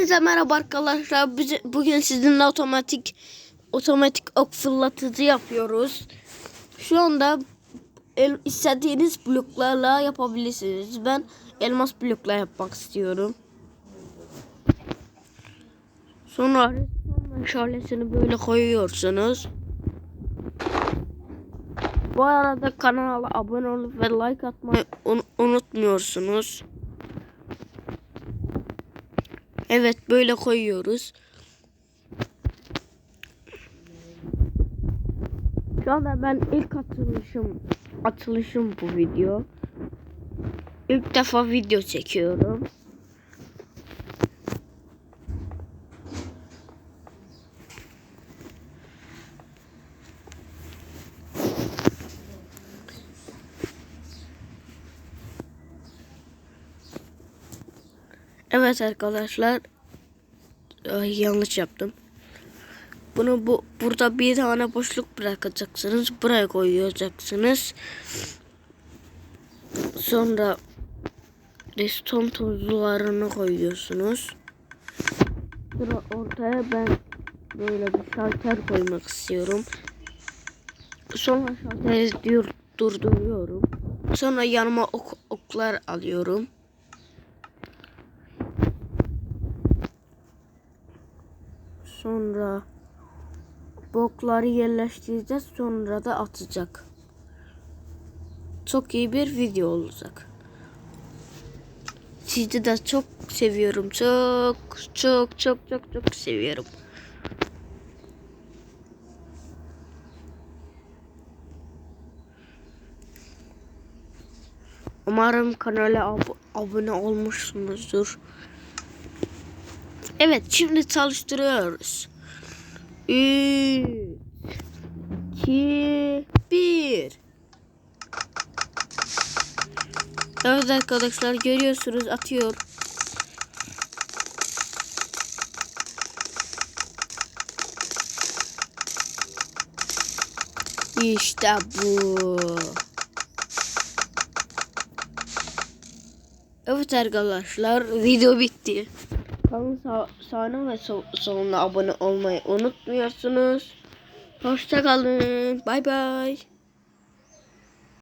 Herkese merhaba arkadaşlar. Biz, bugün sizinle otomatik otomatik ok fırlatıcı yapıyoruz. Şu anda el, istediğiniz bloklarla yapabilirsiniz. Ben elmas blokla yapmak istiyorum. Sonra şöylesini böyle koyuyorsunuz. Bu arada kanala abone olup ve like atmayı un- unutmuyorsunuz. Evet böyle koyuyoruz. Şu anda ben ilk atılışım atılışım bu video. İlk defa video çekiyorum. Evet arkadaşlar. Ay, yanlış yaptım. Bunu bu burada bir tane boşluk bırakacaksınız. Buraya koyacaksınız. Sonra redstone tozlarını koyuyorsunuz. Sonra ortaya ben böyle bir şalter koymak istiyorum. Sonra şalteri dur, durduruyorum. Sonra yanıma ok, oklar alıyorum. Sonra bokları yerleştireceğiz. Sonra da atacak. Çok iyi bir video olacak. Sizi de çok seviyorum. Çok çok çok çok çok seviyorum. Umarım kanala ab- abone olmuşsunuzdur. Evet şimdi çalıştırıyoruz. 3 2 1 Evet arkadaşlar görüyorsunuz atıyor. İşte bu. Evet arkadaşlar video bitti. Kanalın sağ, sağına ve sol, soluna abone olmayı unutmuyorsunuz. Hoşçakalın. Bay bay.